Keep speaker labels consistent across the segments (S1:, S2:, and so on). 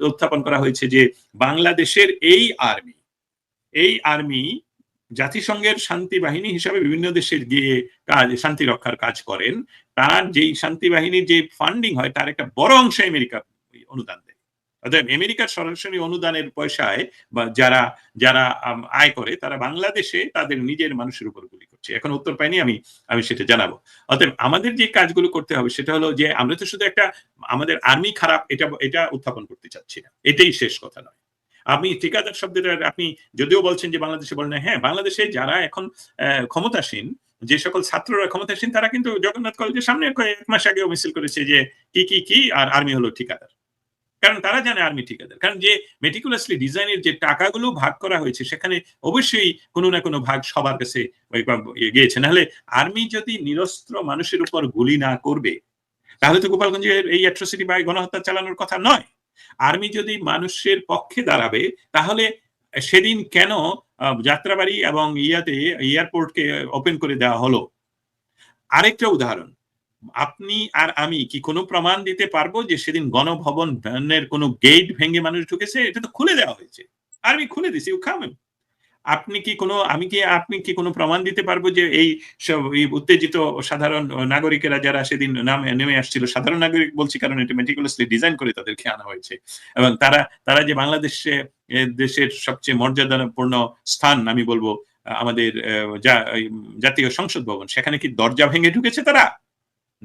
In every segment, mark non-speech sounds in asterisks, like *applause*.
S1: উত্থাপন করা হয়েছে যে বাংলাদেশের এই আর্মি এই আর্মি জাতিসংঘের শান্তি বাহিনী হিসাবে বিভিন্ন দেশের গিয়ে কাজ, শান্তি রক্ষার কাজ করেন, তার যেই শান্তি বাহিনীর যে ফান্ডিং হয়, তার একটা বড় অংশ আমেরিকা অনুদান দেয়। অর্থাৎ আমেরিকার সরাসরি অনুদানের পয়সায় বা যারা যারা আয় করে, তারা বাংলাদেশে তাদের নিজের মানুষের উপর গুলি করছে। এখন উত্তর পাইনি, আমি আমি সেটা জানাব। অতএব আমাদের যে কাজগুলো করতে হবে, সেটা হলো যে আমরা তো শুধু একটা, আমাদের আর্মি খারাপ, এটা এটা উত্থাপন করতে চাচ্ছি না। এটাই শেষ কথা নয়। আপনি ঠিকাদার শব্দটা আপনি যদিও বলছেন যে বাংলাদেশে বলেন হ্যাঁ বাংলাদেশে যারা এখন ক্ষমতাসীন, যে সকল ছাত্ররা ক্ষমতাসীন, তারা কিন্তু জগন্নাথ কলেজের সামনে কয়েক মাস আগেও মিছিল করেছে যে কি কি কি, আর আর্মি হলো ঠিকাদার। কারণ তারা জানে আর্মি ঠিকাদার। কারণ যে মেটিকুলাসলি ডিজাইনের যে টাকাগুলো ভাগ করা হয়েছে, সেখানে অবশ্যই কোনো না কোনো ভাগ সবার কাছে ইয়ে গিয়েছে। নাহলে আর্মি যদি নিরস্ত্র মানুষের উপর গুলি না করবে, তাহলে তো গোপালগঞ্জের এই অ্যাট্রোসিটি বা গণহত্যা চালানোর কথা নয়। আর্মি যদি মানুষের পক্ষে দাঁড়াবে, তাহলে সেদিন কেন যাত্রাবাড়ি এবং ইয়াতে এয়ারপোর্টকে ওপেন করে দেওয়া হলো? আরেকটা উদাহরণ। আপনি আর আমি কি কোনো প্রমাণ দিতে পারব যে সেদিন গণভবনের কোনো গেট ভেঙে মানুষ ঢুকেছে? এটা তো খুলে দেওয়া হয়েছে। আর্মি খুলে দিছে ইউ কাম আপনি কি কোনো, আমি কি, আপনি কি কোনো প্রমাণ দিতে পারব যে এই সব উত্তেজিত সাধারণ নাগরিকেরা যারা সেদিন নামে, নেমে আসছিল, সাধারণ নাগরিক বলছি কারণ এটা মেটিকুলাসলি ডিজাইন করে তাদেরকে আনা হয়েছে। এবং তারা তারা যে বাংলাদেশে দেশের সবচেয়ে মর্যাদাপূর্ণ স্থান, আমি বলব, আমাদের জাতীয় সংসদ ভবন, সেখানে কি দরজা ভেঙে ঢুকেছে তারা?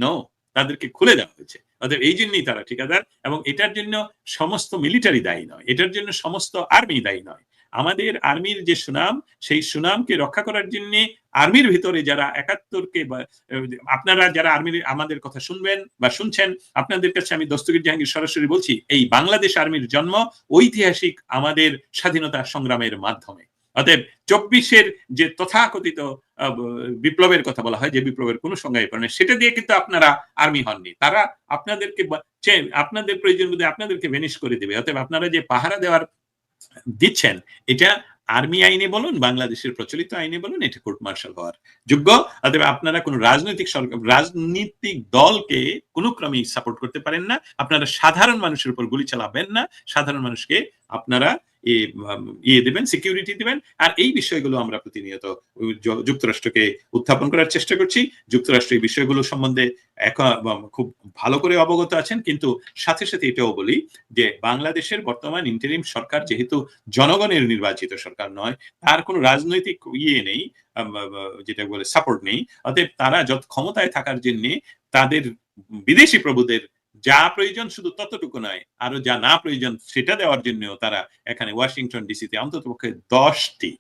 S1: নো তাদেরকে খুলে দেওয়া হয়েছে। অতএব এই জন্যই তারা ঠিকাদার এবং এটার জন্য সমস্ত মিলিটারি দায়ী নয়। এটার জন্য সমস্ত আর্মি দায়ী নয়। আমাদের আর্মির যে সুনাম, সেই সুনামকে রক্ষা করার জন্য আর্মির ভিতরে যারা একাত্তরকে আপনারা যারা আর্মির আমাদের কথা শুনবেন বা শুনছেন, আপনাদের কাছে আমি দস্তগীর জাহাঙ্গীর সরাসরি বলছি, এই বাংলাদেশ আর্মির জন্ম ঐতিহাসিক আমাদের স্বাধীনতা সংগ্রামের মাধ্যমে। অতএব চব্বিশের যে তথাকথিত বিপ্লবের কথা বলা হয় যে বিপ্লবের কোনো সংজ্ঞায় পড়ে না, সেটা দিয়ে কিন্তু আপনারা আর্মি হননি। তারা আপনাদেরকে আপনাদের প্রয়োজন বোধে আপনাদেরকে ভেনিশ করে দেবে। অতএব আপনারা যে পাহারা দেওয়ার দিচ্ছেন এটা আর্মি আইনে বলুন বাংলাদেশের প্রচলিত আইনে বলুন এটা কোর্ট মার্শাল হওয়ার যোগ্য। অতএব আপনারা কোনো রাজনৈতিক সরকার রাজনীতিক দলকে কোনো ক্রমেই সাপোর্ট করতে পারেন না। আপনারা সাধারণ মানুষের উপর গুলি চালাবেন না। সাধারণ মানুষকে আপনারা ইয়ে দেবেন সিকিউরিটি দিবেন। আর এই বিষয়গুলো আমরা প্রতিনিয়ত যুক্তরাষ্ট্রকে উত্থাপন করার চেষ্টা করছি। যুক্তরাষ্ট্র এই বিষয়গুলো সম্বন্ধে খুব ভালো করে অবগত আছেন। কিন্তু সাথে সাথে এটাও বলি যে, বাংলাদেশের বর্তমান ইন্টারিম সরকার যেহেতু জনগণের নির্বাচিত সরকার নয়, তার কোনো রাজনৈতিক ইয়ে নেই যেটা বলে সাপোর্ট নেই। অতএব তারা যত ক্ষমতায় থাকার জন্য তাদের বিদেশি প্রভুদের যা প্রয়োজন শুধু ততটুকু নয়, আরও যা না প্রয়োজন সেটা দেওয়ার জন্য তারা এখানে ওয়াশিংটন ডিসিতে অন্তত পক্ষে দশটি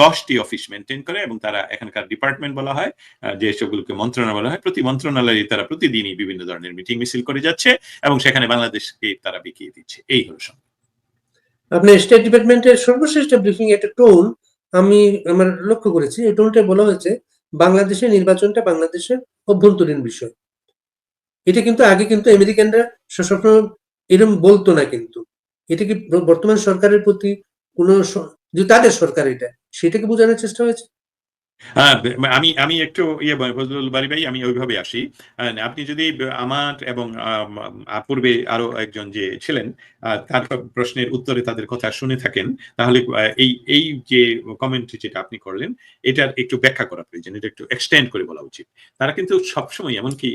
S1: দশটি অফিস মেনটেন করে এবং তারা এখানকার ডিপার্টমেন্ট বলা হয় যে সবগুলোকে মন্ত্রণালয় বলা হয়, প্রতি মন্ত্রণালয়ে তারা প্রতিদিনই বিভিন্ন ধরনের মিটিং মিছিল করে যাচ্ছে এবং সেখানে বাংলাদেশকে তারা বিকিয়ে দিচ্ছে। এই হলো সংবাদ।
S2: আপনি স্টেট ডিপার্টমেন্টের সর্বশ্রেষ্ঠ ব্রিফিং একটা টোন আমি, আমার লক্ষ্য করেছি। এই টোনটা বলা হয়েছে, বাংলাদেশের নির্বাচনটা বাংলাদেশের অভ্যন্তরীণ বিষয়। এটা কিন্তু আগে কিন্তু আমেরিকানরা সবসময় এরকম বলতো না কিন্তু। এটা কি বর্তমান সরকারের প্রতি কোনো তাদের সরকার এটা সেটাকে বোঝানোর চেষ্টা হয়েছে?
S1: হ্যাঁ, আমি আমি একটু ইয়ে ফজলুল বাড়ি ভাই, আমি ওইভাবে আসি। আপনি যদি আমার এবং পূর্বে আরও একজন যে ছিলেন তার প্রশ্নের উত্তরে তাদের কথা শুনে থাকেন, তাহলে এই এই যে কমেন্ট যেটা আপনি করলেন, এটার একটু ব্যাখ্যা করা প্রয়োজন, এটা একটু এক্সটেন্ড করে বলা উচিত। তারা কিন্তু সবসময়, এমনকি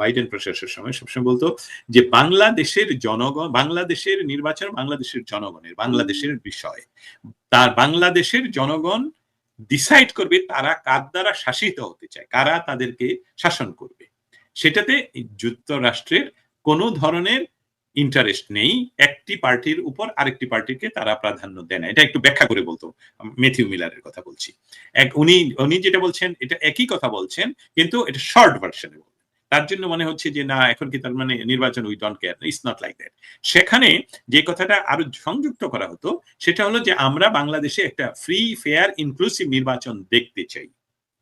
S1: বাইডেন প্রশাসনের সময় সবসময় বলতো যে, বাংলাদেশের জনগণ, বাংলাদেশের নির্বাচন বাংলাদেশের জনগণের, বাংলাদেশের বিষয়। তার বাংলাদেশের জনগণ ডিসাইড করবে তারা কার দ্বারা শাসিত হতে চায়, কারা তাদেরকে শাসন করবে। সেটাতে যুক্তরাষ্ট্রের কোনো ধরনের ইন্টারেস্ট নেই, একটি পার্টির উপর আরেকটি পার্টিকে তারা প্রাধান্য দেয় না। এটা একটু ব্যাখ্যা করে বলতো মেথিউ মিলারের কথা বলছি। এক, উনি উনি যেটা বলছেন, এটা একই কথা বলছেন, কিন্তু এটা শর্ট ভার্সনে তার জন্য মনে হচ্ছে যে, না, এখন কি তার মানে নির্বাচন we don't care it's not like that সেখানে যে কথাটা আরও সংযুক্ত করা হতো, সেটা হলো যে, আমরা বাংলাদেশে একটা ফ্রি ফেয়ার ইনক্লুসিভ নির্বাচন দেখতে চাই।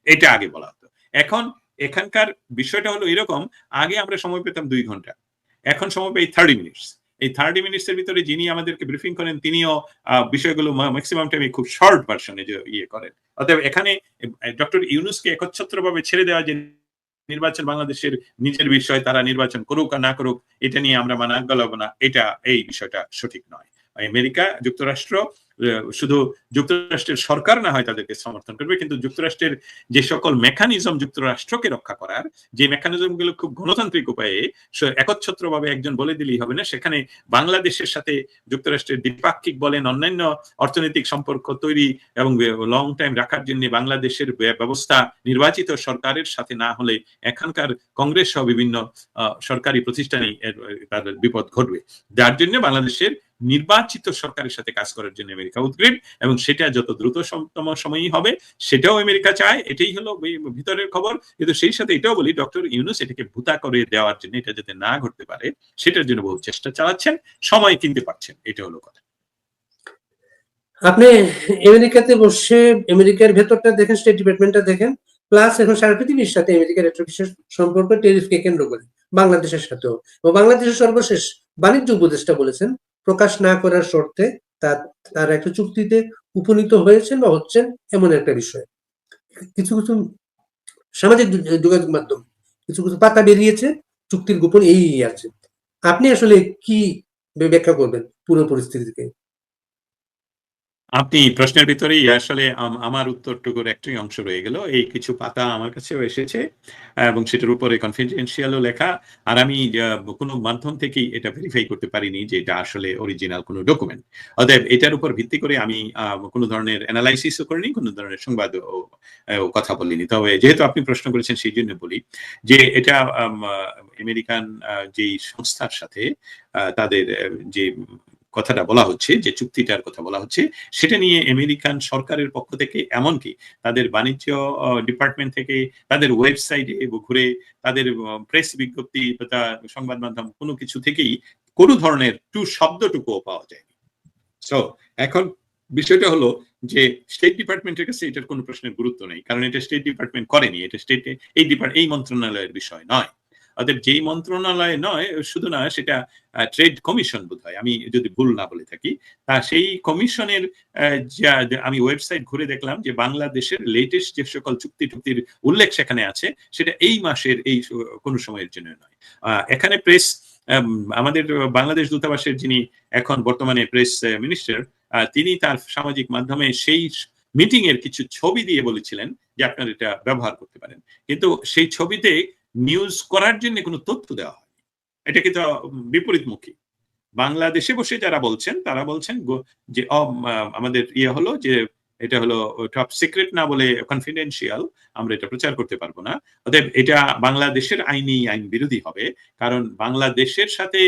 S1: এটা আগে বলা হতো। এখন এখানকার বিষয়টা হলো এরকম, আগে আমরা সময় পেতাম দুই ঘণ্টা। এখন সময় পাই থার্টি মিনিটস এই থার্টি মিনিটস এর ভিতরে যিনি আমাদেরকে ব্রিফিং করেন, তিনিও বিষয়গুলো ম্যাক্সিমাম টাইমে খুব শর্ট ভার্সনে ইয়ে করেন। অতএব এখানে ডক্টর ইউনুসকে একচ্ছত্র ভাবে ছেড়ে দেওয়া যে নির্বাচন বাংলাদেশের নিজের বিষয়, তারা নির্বাচন করুক আর না করুক, এটা নিয়ে আমরা মানা গলব না। এটা, এই বিষয়টা সঠিক নয়। আমেরিকা যুক্তরাষ্ট্র শুধু যুক্তরাষ্ট্রের সরকার না হয় তাদেরকে সমর্থন করবে, কিন্তু যুক্তরাষ্ট্রের যে সকল মেকানিজম যুক্তরাষ্ট্রকে রক্ষা করার, যে মেকানিজমগুলো খুব গণতান্ত্রিক উপায়ে স- একচ্ছত্রভাবে একজন বলে দিলেই হবে না, সেখানে বাংলাদেশের সাথে যুক্তরাষ্ট্রের দ্বিপাক্ষিক বলেন, অন্যান্য অর্থনৈতিক সম্পর্ক তৈরি এবং লং টাইম রাখার জন্য বাংলাদেশের ব্যবস্থা নির্বাচিত সরকারের সাথে না হলে এখানকার কংগ্রেস সহ বিভিন্ন সরকারি প্রতিষ্ঠানে তার বিপদ ঘটবে। যার জন্য বাংলাদেশের নির্বাচিত সরকারের সাথে কাজ করার জন্য আমেরিকা উদ্গ্রীব, এবং সেটা যত দ্রুততম সময়ই হবে, সেটাও আমেরিকা চায়। এটাই হলো ভিতরের খবর। কিন্তু সেই সাথে এটাও বলি, ডক্টর ইউনুস এটাকে ভূতা করে দেওয়ার জন্য, এটা যাতে না ঘটতে পারে, সেটার জন্য বহু চেষ্টা চালাচ্ছেন, সময় কিনতে পারছেন, এটা হলো কথা।
S2: আপনি আমেরিকাতে বসে, আমেরিকার ভেতরটা দেখেন স্টেট ডিপার্টমেন্টটা দেখেন প্লাস এখন সারা পৃথিবীর সাথে আমেরিকার একটা বিশেষ সম্পর্ক টেরিফকে কেন্দ্র করে, বাংলাদেশের সাথেও। বাংলাদেশের সর্বশেষ বাণিজ্য উপদেষ্টা বলেছেন প্রকাশ না করার শর্তে তার তার একটা চুক্তিতে উপনীত হয়েছেন বা হচ্ছেন এমন একটা বিষয়। কিছু কিছু সামাজিক যোগাযোগ মাধ্যম কিছু কিছু পাতা বেরিয়েছে, চুক্তির গোপন এই আছে। আপনি আসলে কি ব্যাখ্যা করবেন পুরো পরিস্থিতিকে?
S1: আপনি প্রশ্নের ভিতরেই আসলে আম- আমার উত্তরটুকুর একটি অংশ রয়ে গেল। এই কিছু পাতা আমার কাছেও এসেছে, এবং সেটার উপরে কনফিডেন্সিয়ালও লেখা, আর আমি কোনো মাধ্যম থেকেই এটা ভেরিফাই করতে পারিনি যে এটা আসলে অরিজিনাল কোনো ডকুমেন্ট অতএব এটার উপর ভিত্তি করে আমি কোনো ধরনের অ্যানালাইসিসও করিনি, কোনো ধরনের সংবাদ কথা বলিনি। তবে যেহেতু আপনি প্রশ্ন করেছেন সেই জন্য বলি যে এটা আমেরিকান যেই সংস্থার সাথে তাদের যে কথাটা বলা হচ্ছে, যে চুক্তিটার কথা বলা হচ্ছে, সেটা নিয়ে আমেরিকান সরকারের পক্ষ থেকে এমনকি তাদের বাণিজ্য ডিপার্টমেন্ট থেকে তাদের ওয়েবসাইটে ঘুরে তাদের প্রেস বিজ্ঞপ্তি তথা সংবাদ মাধ্যম কোনো কিছু থেকেই কোনো ধরনের টু শব্দটুকুও পাওয়া যায়নি। সো এখন বিষয়টা হলো যে স্টেট ডিপার্টমেন্টের কাছে এটার কোনো প্রশ্নের গুরুত্ব নেই, কারণ এটা স্টেট ডিপার্টমেন্ট করেনি, এটা স্টেট এই ডিপার্ট এই মন্ত্রণালয়ের বিষয় নয়। অতএব যেই মন্ত্রণালয় নয়, শুধু না, সেটা ট্রেড কমিশন বোধ হয় আমি যদি ভুল না বলে থাকি, তা সেই কমিশনের আমি ওয়েবসাইট ঘুরে দেখলাম যে বাংলাদেশের লেটেস্ট যে সকল চুক্তি টুক্তির উল্লেখ সেখানে আছে, সেটা এই মাসের, এই কোনো সময়ের জন্য নয়। এখানে প্রেস আমাদের বাংলাদেশ দূতাবাসের যিনি এখন বর্তমানে প্রেস মিনিস্টার তিনি তার সামাজিক মাধ্যমে সেই মিটিং এর কিছু ছবি দিয়ে বলেছিলেন যে আপনারা এটা ব্যবহার করতে পারেন। কিন্তু সেই ছবিতে নিউজ করার জন্য কোনো তথ্য দেওয়া হয় এটা কিন্তু বিপরীতমুখী। বাংলাদেশে বসে যারা বলছেন, তারা বলছেন যে আমাদের ইয়ে হলো যে, এটা হলো টপ সিক্রেট না বলে কনফিডেন্সিয়াল আমরা এটা প্রচার করতে পারব না। অতএব এটা বাংলাদেশের আইনি আইন বিরোধী হবে, কারণ বাংলাদেশের সাথে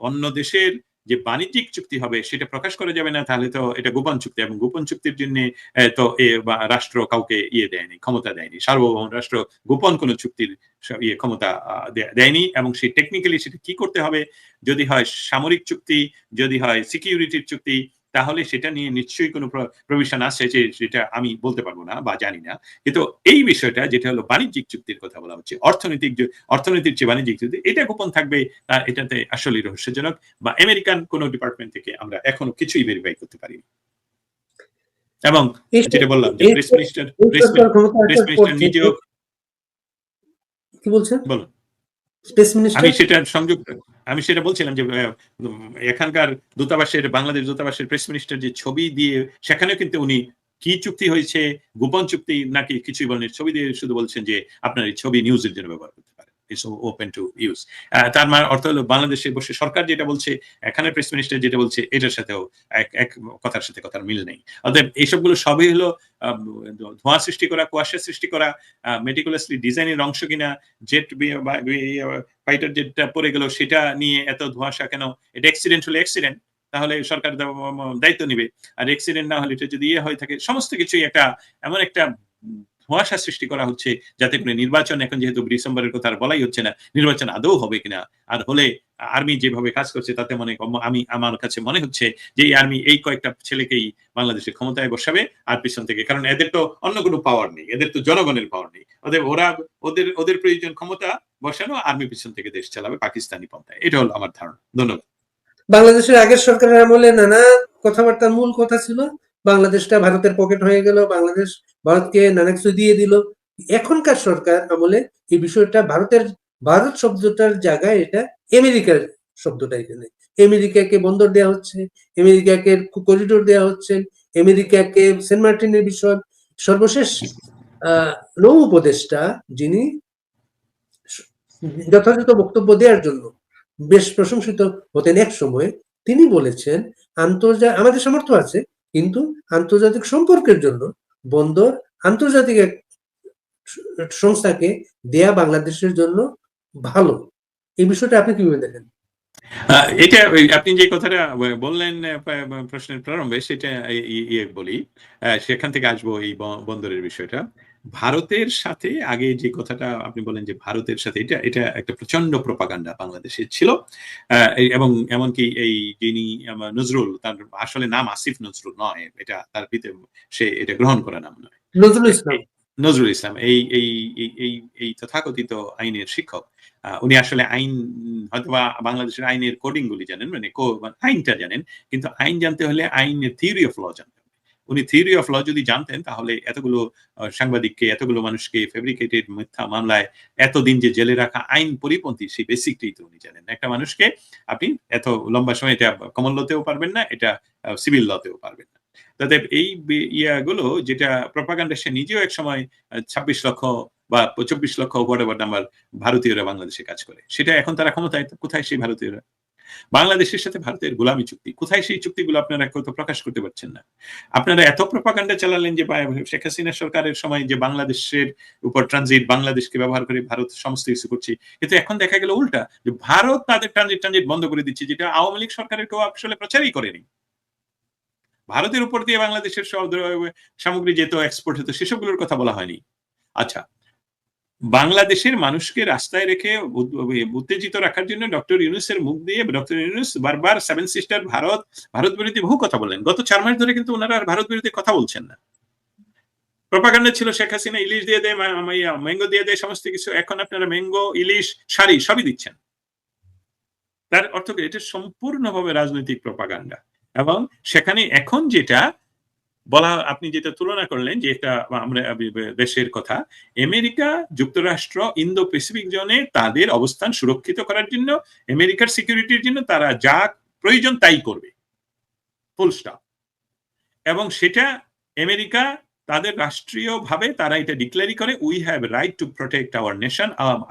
S1: অন্য দেশের যে বাণিজ্যিক চুক্তি হবে সেটা প্রকাশ করা যাবে না, তাহলে তো এটা গোপন চুক্তি এবং গোপন চুক্তির জন্য তো রাষ্ট্র কাউকে ইয়ে দেয়নি, ক্ষমতা দেয়নি। সার্বভৌম রাষ্ট্র গোপন কোনো চুক্তির ইয়ে ক্ষমতা দেয়নি এবং সেই টেকনিক্যালি সেটা কি করতে হবে? যদি হয় সামরিক চুক্তি, যদি হয় সিকিউরিটির চুক্তি তাহলে সেটা নিয়ে নিশ্চয়ই কোনো প্রভিশন আসছে যে সেটা আমি বলতে পারব না বা জানি না। কিন্তু এই বিষয়টা যেটা হলো বাণিজ্যিক চুক্তির কথা বলা হচ্ছে অর্থনৈতিক যে অর্থনৈতিক যে বাণিজ্যিক চুক্তি এটা গোপন থাকবে আর এটাতে আসলে রহস্যজনক বা আমেরিকান কোন ডিপার্টমেন্ট থেকে আমরা এখনও কিছুই ভেরিফাই করতে পারিনি। এবং যেটা বললাম যে প্রেস মিনিস্টার প্রেস মিনিস্টার নিজেও
S2: কি বলছেন?
S1: বলুন।
S2: স্পেস মিনিস্টার
S1: আমি সেটা সংযুক্ত, আমি সেটা বলছিলাম যে এখানকার দূতাবাসের, বাংলাদেশ দূতাবাসের প্রেস মিনিস্টার যে ছবি দিয়ে, সেখানেও কিন্তু উনি কি চুক্তি হয়েছে, গোপন চুক্তি নাকি কিছুই বলেন ছবি দিয়ে শুধু বলছেন যে আপনার এই ছবি নিউজের জন্য ব্যবহার করতে ইটস ওপেন টু ইউজ তার মানে অর্থ হলো বাংলাদেশে বসে সরকার যেটা বলছে এখানে প্রেস মিনিস্টার যেটা বলছে, এটার সাথেও এক এক কথার সাথে কথার মিল নেই। অতএব এইসবগুলো সবই হলো ধোঁয়া সৃষ্টি করা, কুয়াশা সৃষ্টি করা মেটিকুলাসলি ডিজাইনের অংশ কিনা জেট ফাইটার যেটা পড়ে গেল, সেটা নিয়ে এত ধোঁয়াশা কেন? এটা অ্যাক্সিডেন্ট হলে অ্যাক্সিডেন্ট তাহলে সরকার দায়িত্ব নিবে। আর অ্যাক্সিডেন্ট না হলে এটা যদি ইয়ে হয়ে থাকে, সমস্ত কিছুই একটা, এমন একটা ধোঁয়াশা সৃষ্টি করা হচ্ছে যাতে করে নির্বাচন এখন যেহেতু ডিসেম্বরের কথা আর বলাই হচ্ছে না, নির্বাচন আদৌ হবে কিনা? আর হলে আর্মি যেভাবে কাজ করছে তাতে মনে আমি, আমার কাছে মনে হচ্ছে যে এই আর্মি এই কয়েকটা ছেলেকেই বাংলাদেশের ক্ষমতায় বসাবে আর পিছন থেকে, কারণ এদের তো অন্য কোনো পাওয়ার নেই, এদের তো জনগণের পাওয়ার নেই। ওদের ওরা, ওদের ওদের প্রয়োজন ক্ষমতা বসানো, আর্মি পিছন থেকে দেশ চালাবে পাকিস্তানি পন্থায়। এটা হলো আমার ধারণা। ধন্যবাদ।
S2: বাংলাদেশের আগের সরকারের আমলে নানা কথাবার্তার মূল কথা ছিল বাংলাদেশটা ভারতের পকেট হয়ে গেল, বাংলাদেশ ভারতকে নানা কিছু দিয়ে দিল। এখনকার সরকার আমলে এই বিষয়টা ভারতের, ভারত শব্দটার জায়গায় এটা আমেরিকার শব্দটা এখানে। আমেরিকাকে বন্দর দেওয়া হচ্ছে, আমেরিকাকে করিডোর দেওয়া হচ্ছে, আমেরিকাকে সেন্ট মার্টিনের বিষয়, সর্বশেষ নৌ উপদেষ্টা যিনি যথাযথ বক্তব্য দেওয়ার জন্য বেশ প্রশংসিত হতেন এক সময়, তিনি বলেছেন আন্তর্জাতিক আমাদের সামর্থ্য আছে কিন্তু আন্তর্জাতিক সম্পর্কের জন্য বন্দর আন্তর্জাতিক এক সংস্থাকে দেয়া বাংলাদেশের জন্য ভালো। এই বিষয়টা আপনি কীভাবে দেখেন?
S1: এটা আপনি যে কথাটা বললেন প্রশ্নের প্রারম্ভে সেটা ইয়ে বলি। সেখান থেকে আসব এই বন্দরের বিষয়টা। ভারতের সাথে আগে যে কথাটা আপনি বলেন যে ভারতের সাথে এটা এটা একটা প্রচণ্ড প্রপাগান্ডা বাংলাদেশে ছিল। এবং এমনকি এই যিনি নজরুল তার আসলে নাম আসিফ নজরুল নয় এটা তার ভিতরে সে এটা গ্রহণ করা নাম নয়।
S2: নজরুল ইসলাম।
S1: নজরুল ইসলাম এই এই এই এই তথাকথিত আইনের শিক্ষক। উনি আসলে আইন হয়তোবা বাংলাদেশের আইনের কোডিং গুলি জানেন মানে কো- আইনটা জানেন কিন্তু আইন জানতে হলে আইনের থিওরি অফ ল জানতে উনি থিওরি অফ ল যদি জানতেন, তাহলে এতগুলো সাংবাদিককে, এতগুলো মানুষকে ফেব্রিকেটেড মিথ্যা মামলায় এতদিন যে জেলে রাখা আইন পরিপন্থী, সেই বেসিকটাই তো উনি জানেন একটা মানুষকে আপনি এত লম্বা সময় এটা কমন লতেও পারবেন না, এটা সিভিল লতেও পারবেন না। তাদের এই ইয়াগুলো যেটা প্রপাগান্ডা সে নিজেও এক সময় ছাব্বিশ লক্ষ বা চব্বিশ লক্ষ হোয়াট নাম্বার ভারতীয়রা বাংলাদেশে কাজ করে। সেটা এখন তারা ক্ষমতায়, কোথায় সেই ভারতীয়রা? বাংলাদেশের সাথে ভারতের গোলামি চুক্তি। কোথায় সেই চুক্তিগুলো আপনারা কত প্রকাশ করতে পারছেন না? আপনারা এত প্রপাগান্ডা চালালেন যে শেখ হাসিনা সরকারের সময় যে বাংলাদেশের উপর ট্রানজিট বাংলাদেশকে ব্যবহার করে ভারত সমস্ত কিছু করছে, কিন্তু এখন দেখা গেল উল্টা, যে ভারত তাদের ট্রানজিট ট্রানজিট বন্ধ করে দিচ্ছে, যেটা আওয়ামী লীগ সরকারের কেউ আসলে প্রচারই করেনি। ভারতের উপর দিয়ে বাংলাদেশের সামগ্রী যেত এক্সপোর্ট হতো, সেসবগুলোর কথা বলা হয়নি। আচ্ছা বাংলাদেশের মানুষকে রাস্তায় রেখে উত্তেজিত রাখার জন্য ডক্টর ইউনুসের মুখ দিয়ে ডক্টর ইউনুস বারবার সেভেন সিস্টার ভারত ভারত বিরোধী বহু কথা বললেন। গত চার মাস ধরে কিন্তু ওনারা আর ভারত বিরোধী কথা বলছেন না। প্রপাগান্ডা ছিল শেখ হাসিনা ইলিশ দিয়ে দেয় ম্যাঙ্গো দিয়ে দেয়, সমস্ত কিছু। এখন আপনারা ম্যাঙ্গো, ইলিশ, শাড়ি সবই দিচ্ছেন। তার অর্থ এটা সম্পূর্ণভাবে রাজনৈতিক প্রপাগান্ডা। এবং সেখানে এখন যেটা বলা, আপনি যেটা তুলনা করলেন যে এটা আমরা দেশের কথা, আমেরিকা যুক্তরাষ্ট্র ইন্দো প্যাসিফিক জোনে তাদের অবস্থান সুরক্ষিত করার জন্য, আমেরিকার সিকিউরিটির জন্য তারা যা প্রয়োজন তাই করবে। ফুল স্টপ এবং সেটা আমেরিকা তাদের রাষ্ট্রীয়ভাবে তারা এটা ডিক্লেয়ারি করে we have right to protect our nation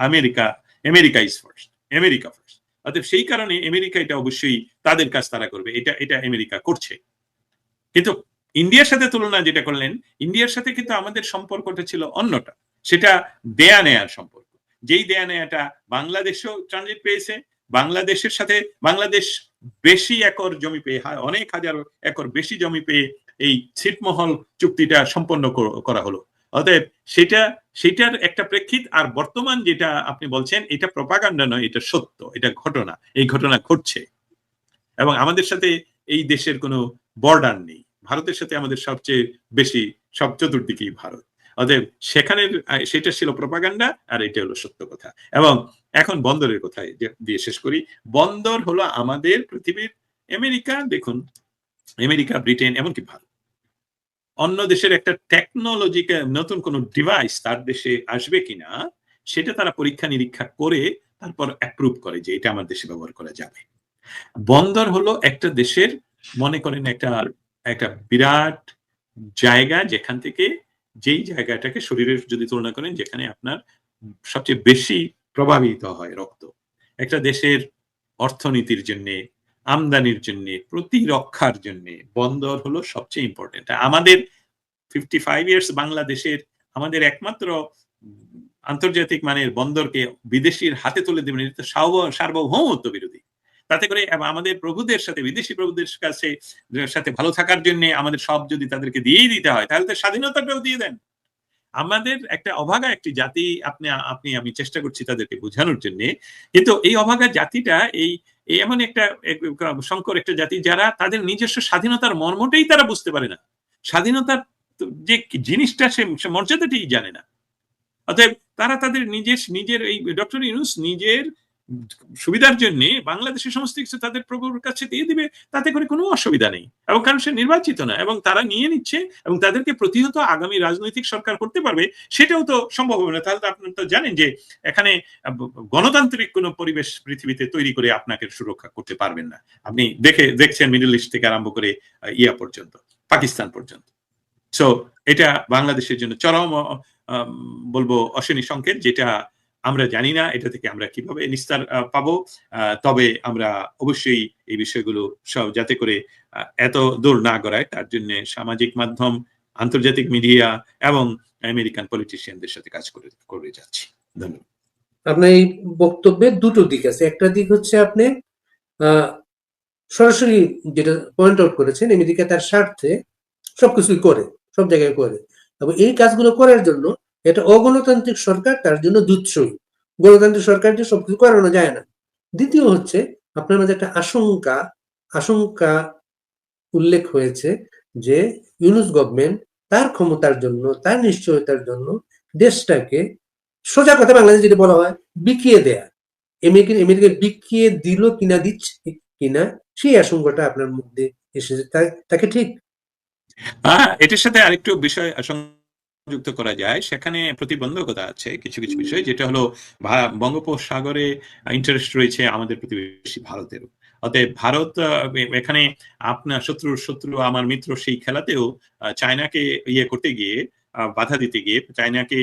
S1: America America is first America first অতএব সেই কারণে আমেরিকা এটা অবশ্যই তাদের কাজ তারা করবে, এটা এটা আমেরিকা করছে। কিন্তু ইন্ডিয়ার সাথে তুলনা যেটা করলেন, ইন্ডিয়ার সাথে কিন্তু আমাদের সম্পর্কটা ছিল অন্যটা। সেটা দেয়া নেয়ার সম্পর্ক। যেই দেয়া নেয়াটা বাংলাদেশও ট্রানজিট পেয়েছে, বাংলাদেশের সাথে, বাংলাদেশ বেশি একর জমি পেয়ে অনেক হাজার একর বেশি জমি পেয়ে এই ছিটমহল চুক্তিটা সম্পন্ন করা হলো। অতএব সেটা, সেটার একটা প্রেক্ষিত, আর বর্তমান যেটা আপনি বলছেন, এটা প্রপাগান্ডা নয়, এটা সত্য, এটা ঘটনা। এই ঘটনা ঘটছে। এবং আমাদের সাথে এই দেশের কোনো বর্ডার নেই। ভারতের সাথে আমাদের সবচেয়ে বেশি, সব চতুর্দিকেই ভারত। অতএব সেখানের সেটা ছিল প্রপাগান্ডা আর এটা হলো সত্য কথা। এবং এখন বন্দরের কথায় দিয়ে শেষ করি। বন্দর হলো আমাদের পৃথিবীর আমেরিকা, দেখুন, আমেরিকা, ব্রিটেন, এমনকি ভারত। অন্য দেশের একটা টেকনোলজিকে নতুন কোনো ডিভাইস তার দেশে আসবে কিনা, সেটা তারা পরীক্ষা নিরীক্ষা করে তারপর অ্যাপ্রুভ করে যে, এটা আমার দেশে ব্যবহার করা যাবে। বন্দর হলো একটা দেশের, মনে করেন একটা একটা বিরাট জায়গা যেখান থেকে যেই জায়গাটাকে শরীরের যদি তুলনা করেন, যেখানে আপনার সবচেয়ে বেশি প্রভাবিত হয় রক্ত। একটা দেশের অর্থনীতির জন্য, আমদানির জন্য, প্রতিরক্ষার জন্য বন্দর হলো সবচেয়ে ইম্পর্টেন্ট আমাদের ফিফটি ফাইভ ইয়ার্স বাংলাদেশের, আমাদের একমাত্র আন্তর্জাতিক মানের বন্দরকে বিদেশির হাতে তুলে দেবেন, এটা সার্বভৌমত্ব বিরোধী। তাতে করে আমাদের প্রভুদের সাথে, বিদেশি প্রভুদের কাছে সাথে ভালো থাকার জন্য আমাদের সব যদি তাদেরকে দিয়েই দিতে হয়, তাহলে তো স্বাধীনতাটাও দিয়ে দেন। আমাদের একটা অভাগা একটি জাতি আপনি আপনি, আমি চেষ্টা করছি তাদেরকে বোঝানোর জন্য, কিন্তু এই অভাগা জাতিটা, এই এমন একটা, এক- সংকর একটা জাতি যারা তাদের নিজস্ব স্বাধীনতার মর্মটাই তারা বুঝতে পারে না। স্বাধীনতার যে জিনিসটা সে মর্যাদাটি জানে না। অতএব তারা তাদের নিজের নিজের এই ডক্টর ইউনুস নিজের সুবিধার জন্য বাংলাদেশের সমস্ত কিছু তাদের প্রভুর কাছে দিয়ে দিবে, তাতে করে কোনো অসুবিধা নেই। এবং কারণ সে নির্বাচিত না, এবং তারা নিয়ে নিচ্ছে, এবং তাদেরকে প্রতিহত আগামী রাজনৈতিক সরকার করতে পারবে, সেটাও তো সম্ভব হবে না। তাহলে তো আপনারা তো জানেন যে এখানে গণতান্ত্রিক কোনো পরিবেশ পৃথিবীতে তৈরি করে আপনাকে সুরক্ষা করতে পারবেন না। আপনি দেখে, দেখছেন মিডল ইস্ট থেকে আরম্ভ করে ইয়া পর্যন্ত, পাকিস্তান পর্যন্ত। সো এটা বাংলাদেশের জন্য চরম বলব অশনি সংকেত, যেটা আমরা জানি না, এটা থেকে আমরা কীভাবে নিস্তার পাবো? তবে আমরা অবশ্যই এই বিষয়গুলো সব যাতে করে এত দূর না গড়ায়, তার জন্য সামাজিক মাধ্যম, আন্তর্জাতিক মিডিয়া এবং আমেরিকান পলিটিশিয়ানদের সাথে কাজ করে করে যাচ্ছি। ধন্যবাদ।
S2: আপনার এই বক্তব্যের দুটো দিক আছে। একটা দিক হচ্ছে আপনি সরাসরি যেটা পয়েন্ট আউট করেছেন, আমেরিকা তার স্বার্থে সবকিছুই করে, সব জায়গায় করে। এবং এই কাজগুলো করার জন্য এটা অগণতান্ত্রিক সরকার, তার জন্য দুৎসই গণতান্ত্রিক সরকার যে সবকিছু করানো যায় না। দ্বিতীয় হচ্ছে, আপনার মধ্যে একটা আশঙ্কা আশঙ্কা উল্লেখ হয়েছে যে ইউনুস গভর্নমেন্ট তার ক্ষমতার জন্য, তার নিশ্চয়তার জন্য দেশটাকে সোজা কথা বাংলাদেশ যেটা বলা হয়, বিকিয়ে দেয়া। আমেরিকা আমেরিকা বিকিয়ে দিল কিনা, দিচ্ছে কিনা, সেই আশঙ্কাটা আপনার মধ্যে এসেছে। তাকে ঠিক
S1: হ্যাঁ এটির সাথে আরেকটু বিষয় যুক্ত করা যায়, সেখানে প্রতিবন্ধকতা আছে কিছু কিছু বিষয়, যেটা হলো বঙ্গোপসাগরে ইন্টারেস্ট রয়েছে আমাদের প্রতিবেশী ভারতেরও অতএব ভারত এখানে আপনার শত্রুর শত্রু আমার মিত্র সেই খেলাতেও চায়নাকে ইয়ে করতে গিয়ে বাধা দিতে গিয়ে, চায়নাকে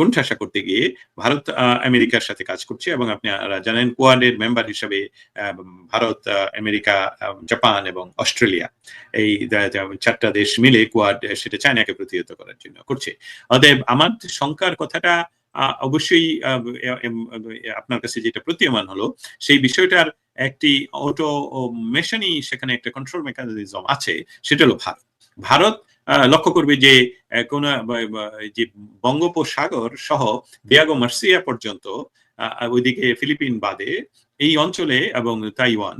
S1: কোণঠাসা করতে গিয়ে ভারত আমেরিকার সাথে কাজ করছে এবং আপনারা জানেন, কোয়াডের মেম্বার হিসাবে ভারত আমেরিকা জাপান এবং অস্ট্রেলিয়া এই চারটা দেশ মিলে কোয়াড, সেটা চায়নাকে প্রতিহত করার জন্য করছে। অতএব আমার শঙ্কার কথাটা অবশ্যই আপনার কাছে যেটা প্রতীয়মান হলো, সেই বিষয়টার একটি অটো মেশানই সেখানে একটা কন্ট্রোল মেকানিজম আছে, সেটা হলো ভারত। ভারত লক্ষ্য করবে যে কোন যে বঙ্গোপসাগর সহ বেয়াগো মার্সিয়া পর্যন্ত ওইদিকে ফিলিপিন বাদে, এই অঞ্চলে এবং তাইওয়ান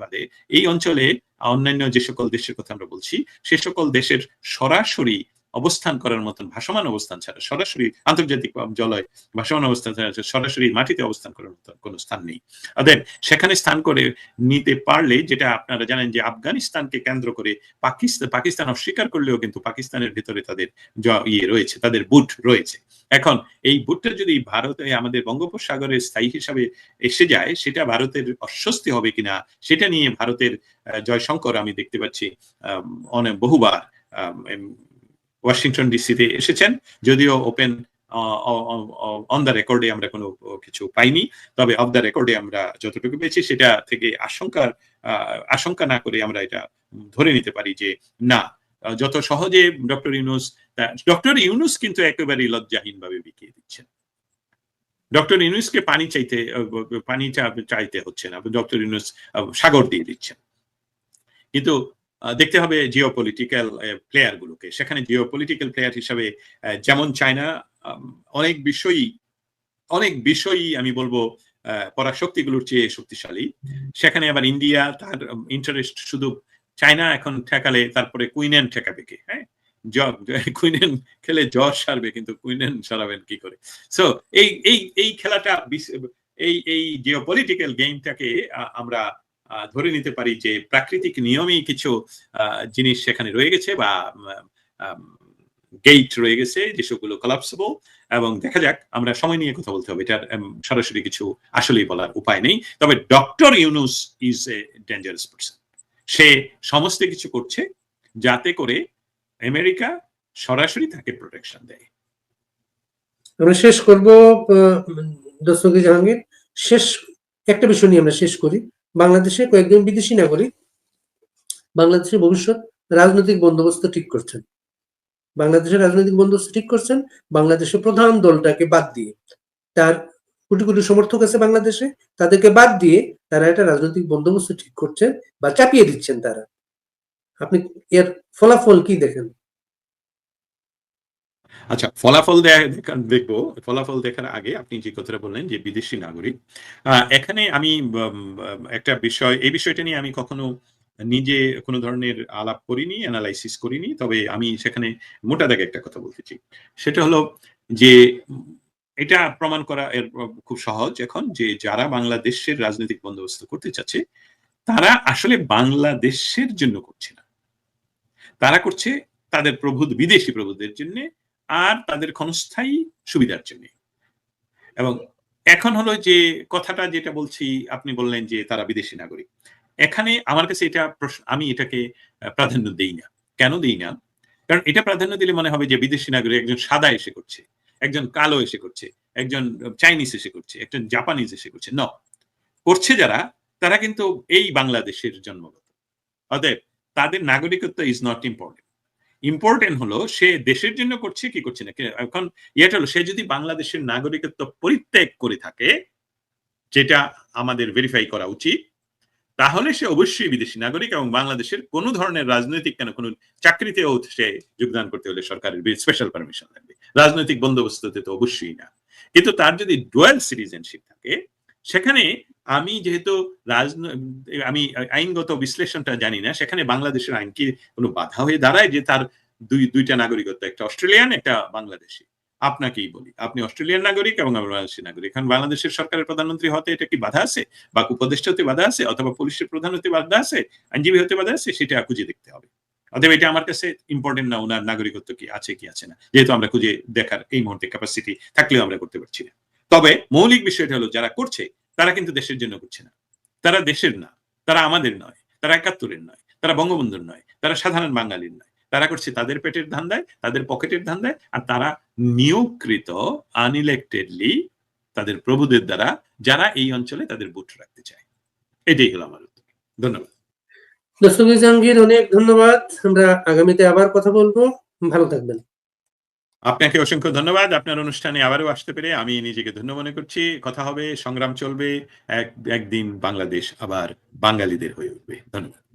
S1: বাদে, এই অঞ্চলে অন্যান্য যে সকল দেশের কথা আমরা বলছি, সে সকল দেশের সরাসরি অবস্থান করার মতন, ভাসমান অবস্থান ছাড়া, সরাসরি আন্তর্জাতিক জলয় ভাসমান অবস্থান ছাড়া সরাসরি মাটিতে অবস্থান করার মতন কোনো স্থান নেই। অতএব সেখানে স্থান করে নিতে পারলে, যেটা আপনারা জানেন যে আফগানিস্তানকে কেন্দ্র করে পাকিস্তান পাকিস্তান অস্বীকার করলেও কিন্তু পাকিস্তানের ভিতরে তাদের ইয়ে রয়েছে, তাদের বুট রয়েছে। এখন, এই বুটটা যদি ভারতে, আমাদের বঙ্গোপসাগরের স্থায়ী হিসাবে এসে যায়, সেটা ভারতের অস্বস্তি হবে কিনা, সেটা নিয়ে ভারতের জয়শঙ্কর আমি দেখতে পাচ্ছি অনেক বহুবার ওয়াশিংটন ডিসিতে এসেছেন। যদিও ওপেন অন দ্য রেকর্ডে আমরা কোনো কিছু পাইনি। তবে অফ দ্য রেকর্ডে আমরা যতটুকু পেয়েছি সেটা থেকে আশঙ্কার আশঙ্কা না করে আমরা এটা ধরে নিতে পারি যে না। যত সহজে ডক্টর ইউনুস ডক্টর ইউনুস কিন্তু একেবারেই লজ্জাহীন ভাবে বিকিয়ে দিচ্ছেন। ডক্টর ইউনুসকে পানি চাইতে পানি চাইতে হচ্ছে না। ডক্টর ইউনুস সাগর দিয়ে দিচ্ছেন। কিন্তু দেখতে হবে জিও পলিটিক্যাল প্লেয়ার গুলোকে। সেখানে জিও পলিটিক্যাল প্লেয়ার হিসাবে যেমন চায়না অনেক বিষয়ই অনেক বিষয়ই আমি বলব পরাশক্তিগুলোর চেয়ে শক্তিশালী। সেখানে আবার ইন্ডিয়া, তার ইন্টারেস্ট শুধু চায়না এখন ঠেকালে, তারপরে কুইনেন ঠেকাবে কে হ্যাঁ? *laughs* কুইনেন খেলে জ্বর সারবে, কিন্তু কুইনেন সারাবেন কি করে? সো এই এই এই খেলাটা এই এই জিও পলিটিক্যাল গেমটাকে আমরা ধরে নিতে পারি যে প্রাকৃতিক নিয়মেই কিছু জিনিস সেখানে রয়ে গেছে বা গেট রয়ে গেছে যেসবগুলো কলাপসেবল এবং দেখা যাক, আমরা সময় নিয়ে কথা বলতে হবে। এটার সরাসরি কিছু আসলেই বলার উপায় নেই। তবে doctor Yunus is a dangerous person সে সমস্ত কিছু করছে যাতে করে আমেরিকা সরাসরি তাকে প্রোটেকশন দেয়।
S2: আমরা শেষ করব দর্শক জাহাঙ্গীর। শেষ, একটা বিষয় নিয়ে আমরা শেষ করি। বাংলাদেশে কয়েকজন বিদেশি নাগরিক বাংলাদেশের ভবিষ্যৎ রাজনৈতিক বন্দোবস্ত ঠিক করছেন। বাংলাদেশের রাজনৈতিক বন্দোবস্ত ঠিক করছেন, বাংলাদেশের প্রধান দলটাকে বাদ দিয়ে। তার কোটি কোটি সমর্থক আছে বাংলাদেশে, তাদেরকে বাদ দিয়ে তারা একটা রাজনৈতিক বন্দোবস্ত ঠিক করছেন বা চাপিয়ে দিচ্ছেন তারা। আপনি এর ফলাফল কি দেখেন?
S1: আচ্ছা ফলাফল দেখব। ফলাফল দেখার আগে আপনি যে কথাটা বললেন যে বিদেশি নাগরিক এখানে আমি একটা বিষয়, এই বিষয়টা নিয়ে আমি কখনো নিজে কোনো ধরনের আলাপ করিনি অ্যানালাইসিস করিনি, তবে আমি সেখানে মোটা দাগে একটা কথা বলতে চাই। সেটা হলো যে, এটা প্রমাণ করা এর খুব সহজ এখন যে যারা বাংলাদেশের রাজনৈতিক বন্দোবস্ত করতে চাচ্ছে, তারা আসলে বাংলাদেশের জন্য করছে না। তারা করছে তাদের প্রভুদ বিদেশি প্রভুদের জন্য আর তাদের ক্ষণস্থায়ী সুবিধার জন্য। এবং এখন হলো যে কথাটা যেটা বলছি, আপনি বললেন যে তারা বিদেশি নাগরিক। এখানে আমার কাছে এটা আমি এটাকে প্রাধান্য দেই না। কেন দেই না? কারণ এটা প্রাধান্য দিলে মনে হবে যে বিদেশি নাগরিক একজন সাদা এসে করছে, একজন কালো এসে করছে, একজন চাইনিজ এসে করছে, একজন জাপানিজ এসে করছে। ন, করছে যারা, তারা কিন্তু এই বাংলাদেশের জন্মগত। অতএব তাদের নাগরিকত্ব ইজ নট ইম্পর্টেন্ট ইম্পর্টেন্ট হলো, সে দেশের জন্য করছে, কি করছে না এখন ইয়েটা হলো, সে যদি বাংলাদেশের নাগরিকত্ব পরিত্যাগ করে থাকে, যেটা আমাদের ভেরিফাই করা উচিত, তাহলে সে অবশ্যই বিদেশি নাগরিক এবং বাংলাদেশের কোনো ধরনের রাজনৈতিক কেন, কোনো চাকরিতেও সে যোগদান করতে হলে সরকারের স্পেশাল পারমিশন লাগবে। রাজনৈতিক বন্দোবস্ততে তো অবশ্যই না। কিন্তু তার যদি ডুয়াল সিটিজেনশিপ থাকে, সেখানে আমি যেহেতু আমি আইনগত বিশ্লেষণটা জানি না, সেখানে বাংলাদেশের আইন কি কোনো বাধা হয়ে দাঁড়ায় যে তার দুই, দুইটা নাগরিকত্ব, একটা অস্ট্রেলিয়ান, একটা বাংলাদেশি? আপনাকেই বলি, আপনি অস্ট্রেলিয়ান নাগরিক এবং আমি বাংলাদেশি নাগরিক। এখন বাংলাদেশের সরকারের প্রধানমন্ত্রী হতে এটা কি বাধা আছে? বা উপদেষ্টা হতে বাধা আছে? অথবা পুলিশের প্রধান হতে বাধা আছে? আইনজীবী হতে বাধা আছে? সেটা খুঁজে দেখতে হবে। অতএব এটা আমার কাছে ইম্পর্টেন্ট না, ওনার নাগরিকত্ব কি আছে কি আছে না। যেহেতু আমরা খুঁজে দেখার এই মুহূর্তে ক্যাপাসিটি থাকলেও আমরা করতে পারছি না। তবে মৌলিক বিষয়টা হলো, যারা করছে তারা কিন্তু দেশের জন্য করছে না। তারা দেশের না, তারা আমাদের নয়, তারা একাত্তরের নয়, তারা বঙ্গবন্ধুর নয়, তারা সাধারণ বাঙালির নয়। তারা করছে তাদের পেটের ধান্দায়, তাদের পকেটের ধান্দায়, আর তারা নিয়োগকৃত আনইলেক্টেডলি তাদের প্রভুদের দ্বারা যারা এই অঞ্চলে তাদের বুট রাখতে চায়। এটাই হলো আমার উত্তর ধন্যবাদ।
S2: দর্শক জাহাঙ্গীর অনেক ধন্যবাদ। আমরা আগামীতে আবার কথা বলব। ভালো থাকবেন।
S1: আপনাকে অসংখ্য ধন্যবাদ। আপনার অনুষ্ঠানে আবারও আসতে পেরে আমি নিজেকে ধন্য মনে করছি। কথা হবে, সংগ্রাম চলবে, এক, একদিন বাংলাদেশ আবার বাঙালিদের হয়ে উঠবে। ধন্যবাদ।